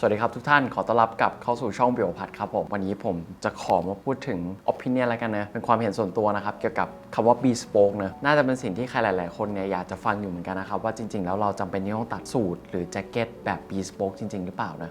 สวัสดีครับทุกท่านขอต้อนรับกลับเข้าสู่ช่องเบียวพัดครับผมวันนี้ผมจะขอมาพูดถึง opinion แล้วกันนะเป็นความเห็นส่วนตัวนะครับเกี่ยวกับคำว่า bespoke นะน่าจะเป็นสิ่งที่ใครหลาย ๆ คนเนี่ยอยากจะฟังอยู่เหมือนกันนะครับว่าจริง ๆ แล้วเราจำเป็นที่ต้องตัดสูตร หรือแจ็คเก็ตแบบ bespoke จริง ๆ หรือเปล่านะ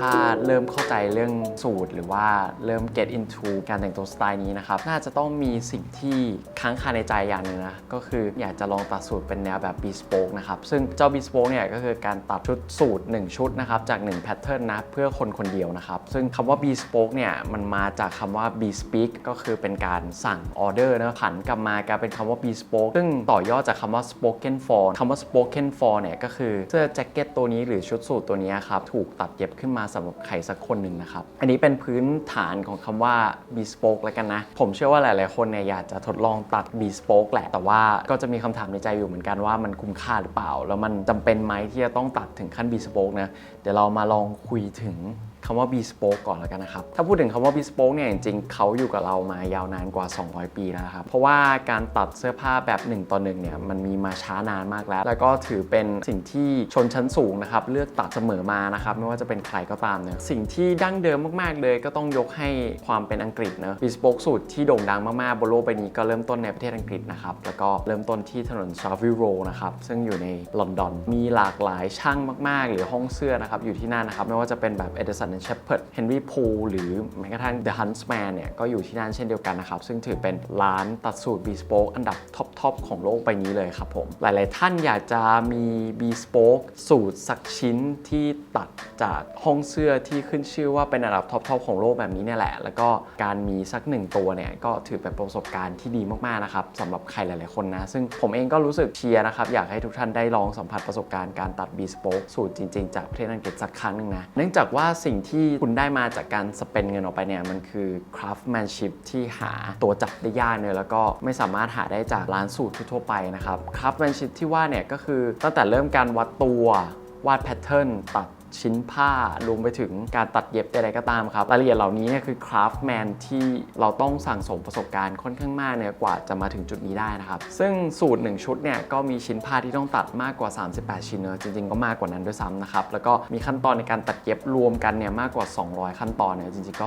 ถ้าเริ่มเข้าใจเรื่องสูตร หรือว่าเริ่ม get into การแต่งตัวสไตล์นี้นะครับ น่าจะต้องมีสิ่งที่ค้างคาในใจอย่างหนึ่งนะ ก็คืออยากจะลองตัดสูตรเป็นแนวแบบ bespoke นะครับ ซึ่งเจ้า bespoke เนี่ยก็คือการตัดชุดสูตร 1 ชุดนะครับ จาก 1 pattern นะ เพื่อคนคนเดียวนะครับ ซึ่งคำว่า bespoke เนี่ยมันมาจากคำว่า bespeak ก็คือเป็นการสั่งออเดอร์นะผันกลับมากลายเป็นคำว่า bespoke ซึ่งต่อยอดจากคำว่า spoken for คำว่า spoken for เนี่ยก็คือเสื้อแจ็คเก็ตตัวนี้หรือชุดสูทตัวนี้ครับถูกตัดเย็บขึ้นมาสำหรับใครสักคนหนึ่งนะครับ อันนี้เป็นพื้นฐานของคำว่า bespoke แล้วกันนะ ผมเชื่อว่าหลาย ๆ คนเนี่ยอยากจะทดลองตัด bespoke แหละ แต่ว่าก็จะมีคำถามในใจอยู่เหมือนกันว่ามันคุ้มค่าหรือเปล่า แล้วมันจำเป็นไหมที่จะต้องตัดถึงขั้น bespoke นะ เดี๋ยวเรามาลองคุยถึงำว่า bespoke ก่อนแล้วกันนะครับ ถ้าพูดถึงคำว่า bespoke เนี่ยจริงๆเขาอยู่กับเรามายาวนานกว่า 200 ปีแล้วครับ เพราะว่าการตัดเสื้อผ้าแบบ1ต่อ1เนี่ยมันมีมาช้านานมากแล้ว แล้วก็ถือเป็นสิ่งที่ชนชั้นสูงนะครับเลือกตัดเสมอมานะครับไม่ว่าจะเป็นใครก็ตามเนี่ยสิ่งที่ดั้งเดิมมากๆ เลยก็ต้องยกให้ความเป็นอังกฤษเนอะ bespoke สูตรที่โด่งดังมากๆบนโลกใบนี้ก็เริ่มต้นในประเทศอังกฤษนะครับแล้วก็เริ่มต้นที่ถนน Savile Row นะครับซึ่งอยู่ในลอนดอนมีหลากหลายช่างมากๆ หรือห้องเสื้อนะครับอยู่ที่นั่นนะครับไม่ว่าจะเป็นแบบ Edison and Shepherd Henry Poole หรือแม้กระทั่ง The Huntsman เนี่ยก็อยู่ที่นั่นเช่นเดียวกันนะครับ ซึ่งถือเป็นร้านตัดสูตร Bespoke อันดับท็อปๆของโลกใบนี้เลยครับผม หลายๆท่านอยากจะมี Bespoke สูตรสักชิ้นที่ตัดจากห้องเสื้อที่ขึ้นชื่อว่าเป็นอันดับท็อปๆของโลกแบบนี้เนี่ยแหละ แล้วก็การมีสักหนึ่งตัวเนี่ยก็ถือเป็นประสบการณ์ที่ดีมากๆนะครับสำหรับใครหลายๆคนนะ ซึ่งผมเองก็รู้สึกเชียร์นะครับ อยากให้ทุกท่านได้ลองสัมผัสประสบการณ์การตัด Bespoke สูตรจริง ๆ จากประเทศอังกฤษสักครั้งหนึ่งนะเนื่องจากว่าสิ่งทที่คุณได้มาจากการสเปนเงินออกไปเนี่ยมันคือ craftsmanship ที่หาตัวจับได้ยากเนี่ยแล้วก็ไม่สามารถหาได้จากร้านสูตรทั่วไปนะครับ craftsmanship ที่ว่าเนี่ยก็คือตั้งแต่เริ่มการวัดตัววาดแพทเทิร์นตัด ชิ้นผ้ารวมไปถึงการตัดเย็บใดๆก็ตามครับ รายละเอียดเหล่านี้เนี่ยคือคราฟแมนที่เราต้องสั่งสมประสบการณ์ค่อนข้างมากเนี่ยกว่าจะมาถึงจุดนี้ได้นะครับ ซึ่งสูตร 1 ชุดเนี่ยก็มีชิ้นผ้าที่ต้องตัดมากกว่า 38 ชิ้นเนอะจริงๆก็มากกว่านั้นด้วยซ้ำนะครับ แล้วก็มีขั้นตอนในการตัดเย็บรวมกันเนี่ยมากกว่า 200 ขั้นตอนเนี่ยจริงๆก็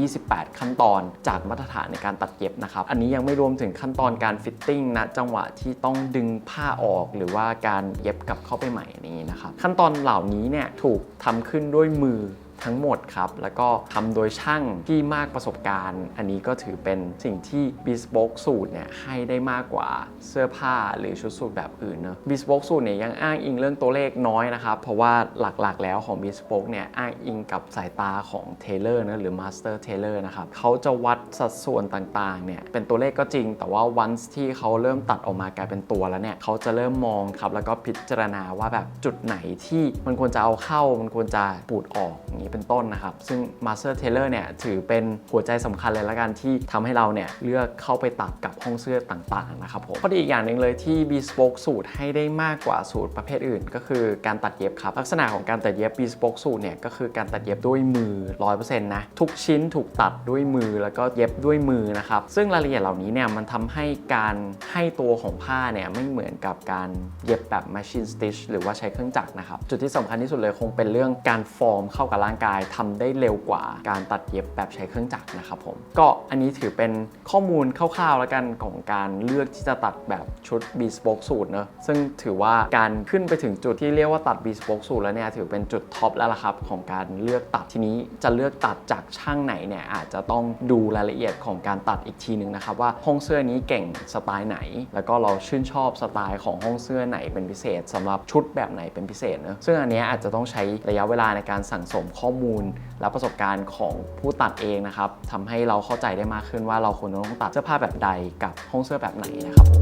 228 ขั้นตอน จากมาตรฐานในการตัดเย็บนะครับอันนี้ยังไม่รวมถึงขั้นตอนการฟิตติ้งณจังหวะที่ต้องดึงผ้าออก หรือว่าการเย็บกลับเข้าไปใหม่นี้นะครับขั้นตอนเหล่านี้เนี่ยถูกทำขึ้นด้วยมือ ทั้งหมดครับ แล้วก็ทำโดยช่างที่มากประสบการณ์ อันนี้ก็ถือเป็นสิ่งที่ Bespoke สูตรเนี่ยให้ได้มากกว่าเสื้อผ้าหรือชุดสูทแบบอื่นเนอะ Bespoke สูตรเนี่ยยังอ้างอิงเรื่องตัวเลขน้อยนะครับ เพราะว่าหลักๆ แล้วของ Bespoke เนี่ยอ้างอิงกับสายตาของ Tailor นะหรือ Master Tailor นะครับเขาจะวัดสัดส่วนต่างๆเนี่ยเป็นตัวเลขก็จริง แต่ว่า once ที่เขาเริ่มตัดออกมากลายเป็นตัวแล้วเนี่ยเขาจะเริ่มมองครับแล้วก็พิจารณาว่าแบบจุดไหนที่มันควรจะเอาเข้ามันควรจะปูดออกอย่างนี้เป็นต้นนะครับ ซึ่ง Master Tailor เนี่ยถือเป็นหัวใจสำคัญเลยละกันที่ทำให้เราเนี่ยเลือกเข้าไปตัดกับห้องเสื้อต่างๆนะครับผมข้อดีอีกอย่างหนึ่งเลยที่ Bespoke สูตรให้ได้มากกว่าสูตรประเภทอื่น ก็คือการตัดเย็บครับ ลักษณะของการตัดเย็บ Bespoke สูตรเนี่ยก็คือการตัดเย็บด้วยมือ 100%นะทุกชิ้นถูกตัดด้วยมือแล้วก็เย็บด้วยมือนะครับซึ่งรายละเอียดเหล่านี้เนี่ยมันทำให้การให้ตัวของผ้าเนี่ยไม่เหมือนกับการเย็บแบบ machine stitch หรือว่าใช้เครื่องจักรนะครับจุดที่สำคัญที่สุดเลยคงเป็นเรื่องการฟอร์มเข้ากับร่างกายทำได้เร็วกว่าการตัดเย็บแบบใช้เครื่องจักรนะครับผมก็อันนี้ถือเป็นข้อมูลคร่าวๆแล้วกันของการเลือกที่จะตัดแบบชุด bespoke สูตรเนอะซึ่งถือว่าการขึ้นไปถึงจุดที่เรียกว่าตัด bespoke สูตรแล้วเนี่ยถือเป็นจุดท็อปแล้วล่ะครับของการเลือกตัดทีนี้จะเลือกตัดจากช่างไหนเนี่ยอาจจะต้องดูรายละเอียดของการตัดอีกทีหนึ่งนะครับว่าห้องเสื้อนี้เก่งสไตล์ไหน แล้วก็เราชื่นชอบสไตล์ของห้องเสื้อไหนเป็นพิเศษสำหรับชุดแบบไหนเป็นพิเศษเนอะซึ่งอันนี้อาจจะต้องใช้ระยะเวลาในการสั่งสมข้อข้อมูล และประสบการณ์ของผู้ตัดเองนะครับทำให้เราเข้าใจได้มากขึ้นว่าเราควรจะต้องตัดเสื้อผ้าแบบใดกับห้องเสื้อแบบไหนนะครับผ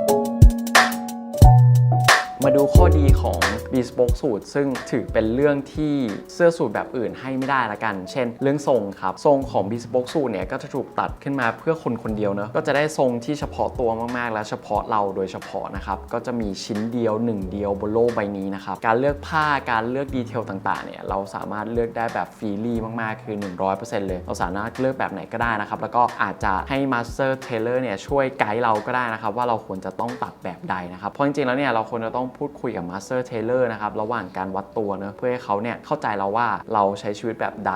ม ดูข้อดีของ bespoke สูตร ซึ่งถือเป็นเรื่องที่เสื้อสูทแบบอื่นให้ไม่ได้ละกัน เช่น เรื่องทรงครับ ทรงของ bespoke สูตรเนี่ยก็จะถูกตัดขึ้นมาเพื่อคนคนเดียวเนอะก็จะได้ทรงที่เฉพาะตัวมากๆ และเฉพาะเราโดยเฉพาะนะครับ ก็จะมีชิ้นเดียวหนึ่งเดียวบนโลกใบนี้นะครับ การเลือกผ้าการเลือกดีเทลต่างๆเนี่ยเราสามารถเลือกได้แบบฟรีลี่มากๆ คือ 100%เลย เราสามารถเลือกแบบไหนก็ได้นะครับ แล้วก็อาจจะให้ master tailor เนี่ยช่วยไกด์เราก็ได้นะครับ ว่าเราควรจะต้องตัดแบบใดนะครับ เพราะจริงๆแล้วเนี่ยเราควรจะต้องพููดคุยกับ master tailor นะครับระหว่างการวัดตัวเนะเพื่อให้เขาเนี่ยเข้าใจเราว่าเราใช้ชีวิตแบบใด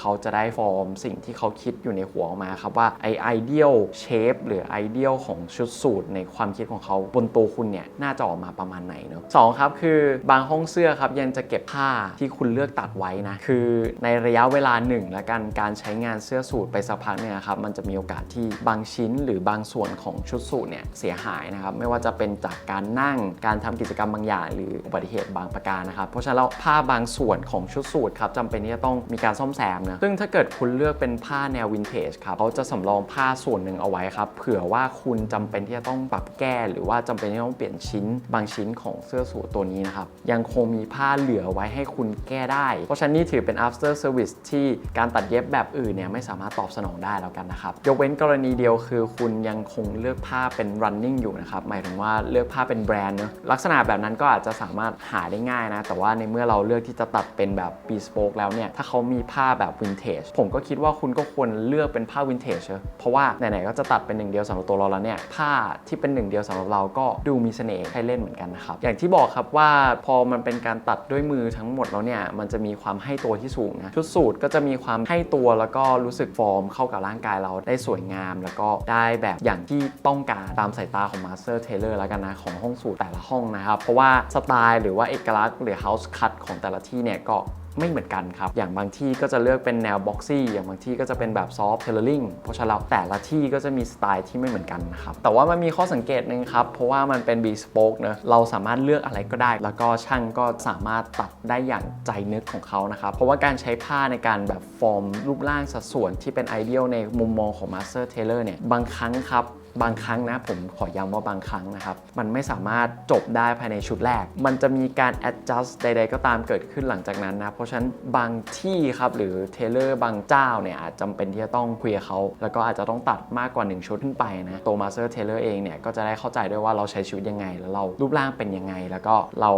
เขาจะได้ฟอร์มสิ่งที่เขาคิดอยู่ในหัวออกมาครับว่าไอ ideal shape หรือ ideal ของชุดสูทในความคิดของเขาบนตัวคุณเนี่ยน่าจะออกมาประมาณไหนเนอะสองครับคือบางห้องเสื้อครับยังจะเก็บผ้าที่คุณเลือกตัดไว้นะคือในระยะเวลาหนึ่งและกันการใช้งานเสื้อสูทไปสักพักเนี่ยครับมันจะมีโอกาสที่บางชิ้นหรือบางส่วนของชุดสูทเนี่ยเสียหายนะครับไม่ว่าจะเป็นจากการนั่งการทำกิจกรรมบางอย่าง หรืออุบัติเหตุบางประการนะครับ เพราะฉะนั้นแล้วผ้าบางส่วนของชุดสูทครับจำเป็นที่จะต้องมีการซ่อมแซมนะ ซึ่งถ้าเกิดคุณเลือกเป็นผ้าแนววินเทจครับเขาจะสำรองผ้าส่วนหนึ่งเอาไว้ครับ เผื่อว่าคุณจำเป็นที่จะต้องปรับแก้ หรือว่าจำเป็นที่ต้องเปลี่ยนชิ้นบางชิ้นของเสื้อสูทตัวนี้นะครับ ยังคงมีผ้าเหลือไว้ให้คุณแก้ได้ เพราะฉะนั้นนี่ถือเป็น after service ที่การตัดเย็บแบบอื่นเนี่ยไม่สามารถตอบสนองได้แล้วกันนะครับ ยกเว้นกรณีเดียวคือ คุณยังคงเลือกผ้าเป็น running อยู่นะครับ หมายถึงว่าเลือกผ้าเป็นแบรนด์เนอะลักษณะแบบนั้นก็อาจจะสามารถหาได้ง่ายนะ แต่ว่าในเมื่อเราเลือกที่จะตัดเป็นแบบ bespoke แล้วเนี่ย ถ้าเขามีผ้าแบบ vintage ผมก็คิดว่าคุณก็ควรเลือกเป็นผ้า vintage เนอะเพราะว่าไหนๆก็จะตัดเป็นหนึ่งเดียวสำหรับตัวเราแล้วเนี่ย ผ้าที่เป็นหนึ่งเดียวสำหรับเราก็ดูมีเสน่ห์ให้เล่นเหมือนกันนะครับ อย่างที่บอกครับว่าพอมันเป็นการตัดด้วยมือทั้งหมดแล้วเนี่ย มันจะมีความให้ตัวที่สูงนะชุดสูทก็จะมีความให้ตัวแล้วก็รู้สึกฟอร์มเข้ากับร่างกายเราได้สวยงาม แล้วก็ได้แบบอย่างที่ต้องการตามสายตาของ Master Tailor แล้วกันนะของห้องสูทแต่ละห้องนะครับราะว่าสไตล์หรือว่าเอกลักษณ์หรือ House Cut ของแต่ละที่เนี่ยก็ไม่เหมือนกันครับ อย่างบางที่ก็จะเลือกเป็นแนวบ็อกซี่ อย่างบางที่ก็จะเป็นแบบซอฟต์เทเลอริงเพราะฉะนั้นแต่ละที่ก็จะมีสไตล์ที่ไม่เหมือนกันนะครับ แต่ว่ามันมีข้อสังเกตหนึ่งครับ เพราะว่ามันเป็น bespoke เนอะเราสามารถเลือกอะไรก็ได้ แล้วก็ช่างก็สามารถตัดได้อย่างใจนึกของเขานะครับ เพราะว่าการใช้ผ้าในการแบบฟอร์มรูปร่างสัดส่วนที่เป็นไอเดียลในมุมมองของ Master Tailor เนี่ย บางครั้งครับ บางครั้งนะผมขอย้ำว่าบางครั้งนะครับ มันไม่สามารถจบได้ภายในชุดแรก มันจะมีการ adjust ใด ๆ ก็ตามเกิดขึ้นหลังจากนั้นนะ เพราะฉะนั้นบางที่ครับหรือเทเลอร์บางเจ้าเนี่ยอาจจำเป็นที่จะต้องคุยกับเขาแล้วก็อาจจะต้องตัดมากกว่า 1 ชุดขึ้นไปนะตัว Master Tailor เองเนี่ยก็จะได้เข้าใจด้วยว่าเราใช้ชีวิตยังไง แล้วเรารูปร่างเป็นยังไง แล้วก็เรา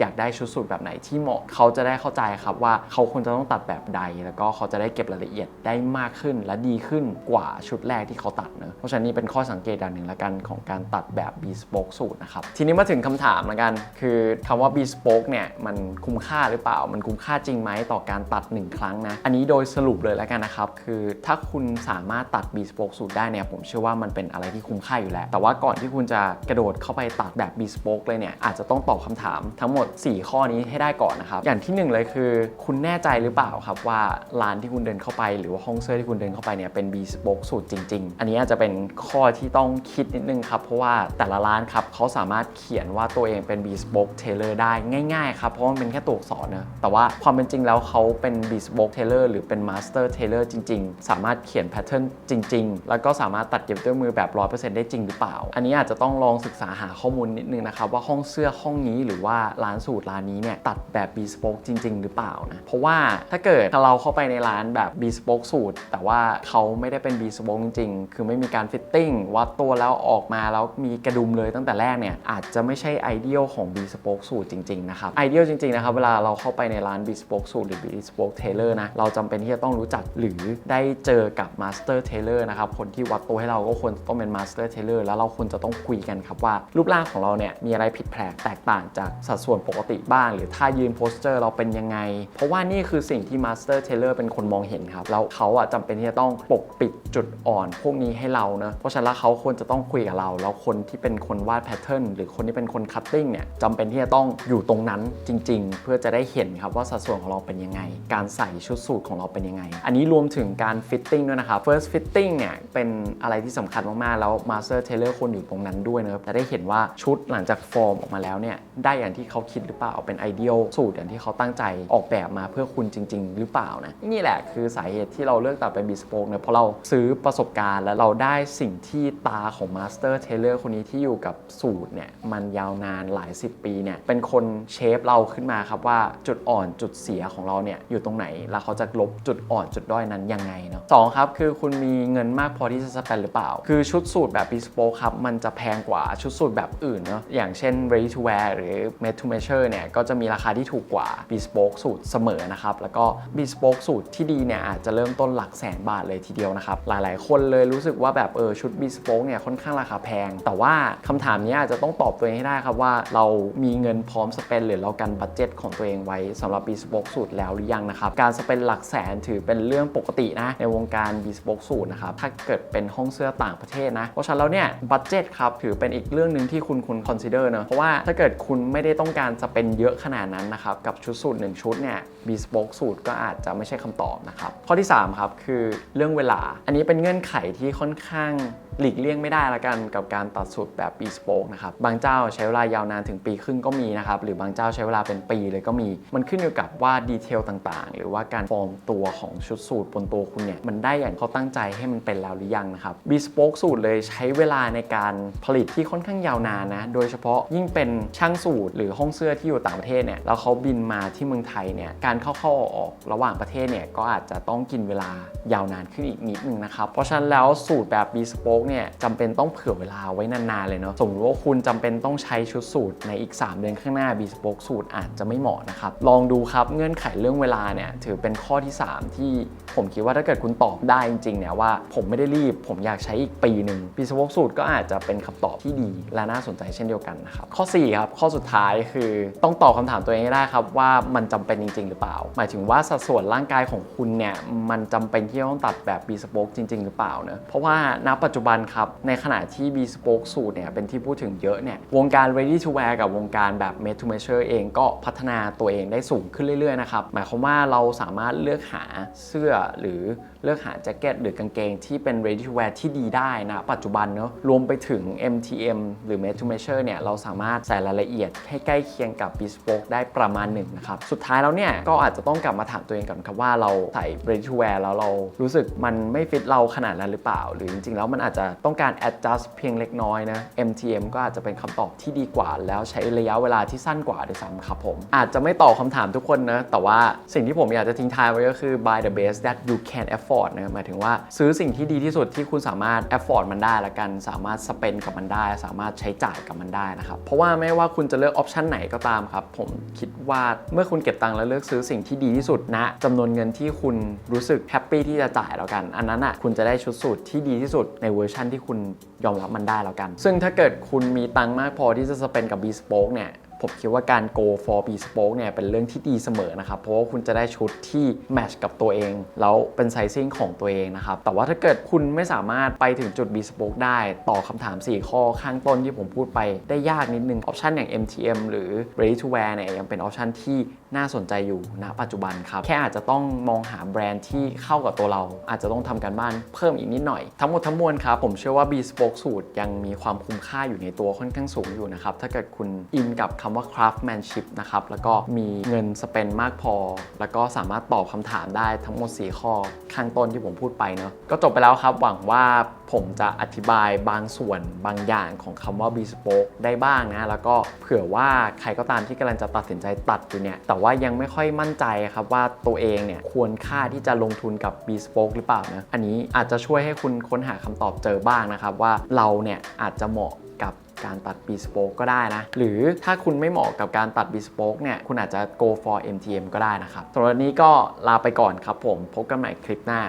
อยากได้ชุดสูทแบบไหนที่เหมาะเขาจะได้เข้าใจครับว่าเขาควรจะต้องตัดแบบใด แล้วก็เขาจะได้เก็บรายละเอียดได้มากขึ้นและดีขึ้นกว่าชุดแรกที่เขาตัดเนะเพราะฉะนั้นนี่เป็นข้อสังเกตอย่างหนึ่งละกันของการตัดแบบ bespoke สูตรนะครับ ทีนี้มาถึงคำถามละกัน คือคำว่า bespoke เนี่ยมันคุ้มค่าหรือเปล่า มันคุ้มค่าจริงไหมต่อการตัด 1 ครั้งนะ อันนี้โดยสรุปเลยล้วกันนะครับ คือถ้าคุณสามารถตัด bespoke สูตรได้เนี่ยผมเชื่อว่ามันเป็นอะไรที่คุ้มค่าอยู่แล้ว แต่ว่าก่อนที่คุณจะกระโดดเข้าไปตัดแบบ bespoke เลยเนี่ยอาจจะต้องตอบคำถามทั้งหมด 4 ข้อนี้ให้ได้ก่อนนะครับ อย่างทีหนึ่1 เลยคือ คุณแน่ใจหรือเปล่าครับว่าร้านที่คุณเดินเข้าไป หรือว่าห้องเสื้อที่คุณเดินเข้าไปเนี่ยเป็น bespoke สูตรจริง ๆ อันนี้อาจจะเป็นข้อที่ต้องคิดนิดนึงครับ เพราะว่าแต่ละร้านครับเขาสามารถเขียนว่าตัวเองเป็น bespoke tailor ได้ง่ายๆครับ เพราะมันเป็นแค่ตัวอักษรนะแต่ว่าความเป็นจริงแล้วเขาเป็น bespoke tailor หรือเป็น master tailor จริง ๆ สามารถเขียนแพทเทิร์นจริง ๆ แล้วก็สามารถตัดเย็บด้วยมือแบบ 100%ได้จริงหรือเปล่า อันนี้อาจจะต้องลองศึกษาหาข้อมูลนิดนึงนะครับว่าห้องเสื้อห้องนี้หรือว่าร้านสูตรร้านนี้เนี่ยตัดแบบ bespoke จริง ๆ หรือเปล่านะเพราะว่าถ้าเกิดเราเข้าไปในร้านแบบ bespoke สูตร แต่ว่าเขาไม่ได้เป็น bespoke จริงๆคือไม่มีการฟิตติ้งวัดตัวแล้วออกมาแล้วมีกระดุมเลยตั้งแต่แรกเนี่ยอาจจะไม่ใช่ไอเดียลของ bespoke สูตรจริงๆนะครับไอเดียลจริงๆนะครับเวลาเราเข้าไปในร้าน bespoke สูตรหรือ bespoke tailor นะเราจำเป็นที่จะต้องรู้จักหรือได้เจอกับ master tailor นะครับคนที่วัดตัวให้เราก็ควรต้องเป็น master tailor แล้วเราควรจะต้องคุยกันครับว่า รูปร่างของเราเนี่ยมีอะไรผิดแปลกแตกต่างจากสัดส่วนปกติบ้าง หรือท่ายืนโพสเจอร์เราเป็นยังไง เพราะว่านี่คือสิ่งที่ master tailor เป็นคนมองเห็นครับแล้วเขาอะจำเป็นที่จะต้องปกปิดจุดอ่อน พวกนี้ให้เราเนะเพราะฉะนั้นเขาควรจะต้องคุยกับเรา แล้วคนที่เป็นคนวาดแพทเทิร์นหรือคนที่เป็นคนคัตติ้งเนี่ยจำเป็นที่จะต้องอยู่ตรงนั้นจริง ๆ เพื่อจะได้เห็นครับว่าสัดส่วนของเราเป็นยังไง การใส่ชุดสูทของเราเป็นยังไง อันนี้รวมถึงการฟิตติ้งด้วยนะครับ first fitting เนี่ยเป็นอะไรที่สำคัญมากๆ แล้ว master tailor คนอยู่ตรงนั้นด้วยนะครับจะได้เห็นว่าชุดหลังจากฟอร์มออกมาแล้วเนี่ยได้อย่างที่เขาคิดหรือเปล่าเป็นไอเดียลสูตรอย่างที่เขาตั้งใจออกแบบมาเพื่อคุณจริง ๆ หรือเปล่านะนี่แหละคือสาเหตุที่เราเลือกตัดเป็น bespoke เนี่ยเพราะเราซื้อประสบการณ์และเราได้สิ่งที่ตาของมาสเตอร์เทเลอร์คนนี้ที่อยู่กับสูตรเนี่ยมันยาวนานหลาย 10 ปีเนี่ยเป็นคนเชฟเราขึ้นมาครับว่าจุดอ่อนจุดเสียของเราเนี่ยอยู่ตรงไหน แล้วเขาจะลบจุดอ่อนจุดด้อยนั้นยังไงเนาะสองครับ คือคุณมีเงินมากพอที่จะสเปนหรือเปล่า คือชุดสูตรแบบ bespoke ครับมันจะแพงกว่าชุดสูตรแบบอื่นเนาะอย่างเช่น ready to wear หรือ made to measure เนี่ยก็จะมีราคาที่ถูกกว่า bespoke สูตรเสมอนะครับแล้วก็ bespoke สูตรที่ดีเนี่ยอาจจะเริ่มต้นหลักแสนบาทเลยทีเดียวนะครับหลายๆ คนเลยรู้สึกว่าแบบเออชุด bespoke เนี่ยค่อนข้างราคาแพง แต่ว่าคำถามนี้อาจจะต้องตอบตัวเองให้ได้ครับว่าเรามีเงินพร้อมสเปนหรือเรากันบัตเจ็ตของตัวเองไว้สำหรับ bespoke สูตรแล้วหรือยังนะครับ การสเปนหลักแสนถือเป็นเรื่องปกตินะในวงการ bespoke สูตรนะครับ ถ้าเกิดเป็นห้องเสื้อต่างประเทศนะ เพราะฉะนั้นแล้วเนี่ยบัตเจ็ตครับถือเป็นอีกเรื่องหนึ่งที่คุณคุณ consider เนอะเพราะว่าถ้าเกิดคุณไม่ได้ต้องการสเปนเยอะขนาดนั้นนะครับกับชุดสูตรหนึ่งชุดเนี่ย bespoke สูตรก็อาจจะไม่ใช่คำตอบนะครับข้อที่สามครับคือเรื่องเวลาอันนี้เป็นเงื่อนไขที่ค่อนข้าง หลีกเลี่ยงไม่ได้ละกันกับการตัดสูตรแบบ bespoke นะครับ บางเจ้าใช้เวลายาวนานถึงปีครึ่งก็มีนะครับ หรือบางเจ้าใช้เวลาเป็นปีเลยก็มี มันขึ้นอยู่กับว่าดีเทลต่างๆ หรือว่าการฟอร์มตัวของชุดสูตรบนตัวคุณเนี่ย มันได้อย่างเขาตั้งใจให้มันเป็นแล้วหรือยังนะครับ bespoke สูตรเลยใช้เวลาในการผลิตที่ค่อนข้างยาวนานนะ โดยเฉพาะยิ่งเป็นช่างสูตรหรือห้องเสื้อที่อยู่ต่างประเทศเนี่ย แล้วเขาบินมาที่เมืองไทยเนี่ย การเข้าๆออกระหว่างประเทศเนี่ยก็อาจจะต้องกินเวลายาวนานขึ้นอีกนิดนึงนะครับ เพราะฉะนั้นแล้วสูตรแบบ bespoke เนี่ยจำเป็นต้องเผื่อเวลาไว้นานๆเลยเนาะสมมติว่าคุณจำเป็นต้องใช้ชุดสูตรในอีก 3 เดือนข้างหน้า bespoke สูตรอาจจะไม่เหมาะนะครับ ลองดูครับเงื่อนไขเรื่องเวลาเนี่ยถือเป็นข้อที่ 3 ที่ผมคิดว่าถ้าเกิดคุณตอบได้จริงๆเนี่ยว่าผมไม่ได้รีบ ผมอยากใช้อีกปีหนึ่ง bespoke สูตรก็อาจจะเป็นคำตอบที่ดีและน่าสนใจเช่นเดียวกันนะครับข้อ4ครับข้อสุดท้ายคือต้องตอบคำถามตัวเองให้ได้ครับว่ามันจำเป็นจริง ๆ หรือเปล่า หมายถึงว่าสัดส่วนร่างกายของคุณเนี่ยมันจำเป็นที่จะต้องตัดแบบ bespoke จริง ๆ หรือเปล่าเนะเพราะว่าณปัจจุบันครับ ในขณะที่ bespoke สูตรเนี่ยเป็นที่พูดถึงเยอะเนี่ยวงการ ready to wear กับวงการแบบ made to measure เองก็พัฒนาตัวเองได้สูงขึ้นเรื่อยๆนะครับหมายความว่าเราสามารถเลือกหาเสื้อหรือ เลือกหาแจ็คเก็ตหรือกางเกงที่เป็น ready to wear ที่ดีได้นะ ปัจจุบันเนาะรวมไปถึง MTM หรือ made to measure เนี่ย เราสามารถใส่รายละเอียดให้ใกล้เคียงกับ bespoke ได้ประมาณหนึ่งนะครับ สุดท้ายแล้วเนี่ย ก็อาจจะต้องกลับมาถามตัวเองก่อนครับว่าเราใส่ ready to wear แล้วเรารู้สึกมันไม่ฟิตเราขนาดนั้นหรือเปล่า หรือจริงๆ แล้วมันอาจจะต้องการ adjust เพียงเล็กน้อยนะ MTM ก็อาจจะเป็นคำตอบที่ดีกว่า แล้วใช้ระยะเวลาที่สั้นกว่าด้วยซ้ำครับผม อาจจะไม่ตอบคำถามทุกคนนะแต่ว่าสิ่งที่ผมอยากจะทิ้งท้ายไว้ก็คือ buy the best that you can afford นะหมายถึงว่าซื้อสิ่งที่ดีที่สุดที่คุณสามารถ afford มันได้ละกัน สามารถ spend กับมันได้ สามารถใช้จ่ายกับมันได้นะครับ เพราะว่าไม่ว่าคุณจะเลือกออปชันไหนก็ตามครับ ผมคิดว่าเมื่อคุณเก็บตังค์แล้วเลือกซื้อสิ่งที่ดีที่สุดนะจำนวนเงินที่คุณรู้สึกแฮปปี้ที่จะจ่ายแล้วกัน อันนั้นอะคุณจะได้ชุดสูตรที่ดีที่สุดในเวอร์ชันที่คุณยอมรับมันได้แล้วกัน ซึ่งถ้าเกิดคุณมีตังค์มากพอที่จะสเปนกับ bespoke เนี่ย ผมคิดว่าการ go for bespoke เนี่ยเป็นเรื่องที่ดีเสมอนะครับ เพราะว่าคุณจะได้ชุดที่แมทช์กับตัวเอง แล้วเป็นไซซิ่งของตัวเองนะครับ แต่ว่าถ้าเกิดคุณไม่สามารถไปถึงจุด bespoke ได้ต่อคำถาม 4 ข้อข้างต้นที่ผมพูดไปได้ยากนิดนึงออปชันอย่าง MTM หรือ ready to wear เนี่ยยังเป็นออปชันที่ น่าสนใจอยู่ณปัจจุบันครับ แค่อาจจะต้องมองหาแบรนด์ที่เข้ากับตัวเรา อาจจะต้องทำการบ้านเพิ่มอีกนิดหน่อย ทั้งหมดทั้งมวลครับผมเชื่อว่า bespoke สูตรยังมีความคุ้มค่าอยู่ในตัวค่อนข้างสูงอยู่นะครับ ถ้าเกิดคุณอินกับคำว่า craftsmanship นะครับ แล้วก็มีเงินสเปนมากพอ แล้วก็สามารถตอบคำถามได้ทั้งหมด 4 ข้อ ข้างต้นที่ผมพูดไปเนาะก็จบไปแล้วครับหวังว่าผมจะอธิบายบางส่วนบางอย่างของคำว่า bespoke ได้บ้างนะแล้วก็เผื่อว่าใครก็ตามที่กำลังจะตัดสินใจตัดอยู่เนี่ยแต่ว่ายังไม่ค่อยมั่นใจครับว่าตัวเองเนี่ยควรค่าที่จะลงทุนกับ bespoke หรือเปล่านะอันนี้อาจจะช่วยให้คุณค้นหาคำตอบเจอบ้างนะครับว่าเราเนี่ยอาจจะเหมาะกับการตัด bespoke ก็ได้นะ หรือถ้าคุณไม่เหมาะกับการตัด bespoke เนี่ย คุณอาจจะ go for MTM ก็ได้นะครับสำหรับวันนี้ก็ลาไปก่อนครับผม พบกันใหม่คลิปหน้า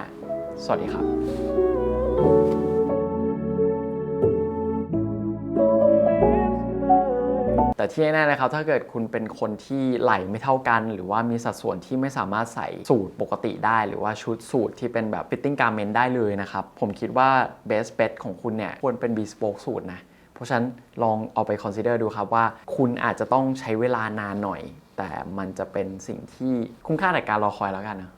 สวัสดีครับ แต่ที่แน่ๆนะครับถ้าเกิดคุณเป็นคนที่ไหลไม่เท่ากัน หรือว่ามีสัดส่วนที่ไม่สามารถใส่สูตรปกติได้ หรือว่าชุดสูตรที่เป็นแบบ fitting garment ได้เลยนะครับ ผมคิดว่า best bet ของคุณเนี่ยควรเป็น bespoke สูตรนะเพราะฉะนั้นลองเอาไป consider ดูครับว่าคุณอาจจะต้องใช้เวลานานหน่อย แต่มันจะเป็นสิ่งที่คุ้มค่าในการรอคอยแล้วกันนะ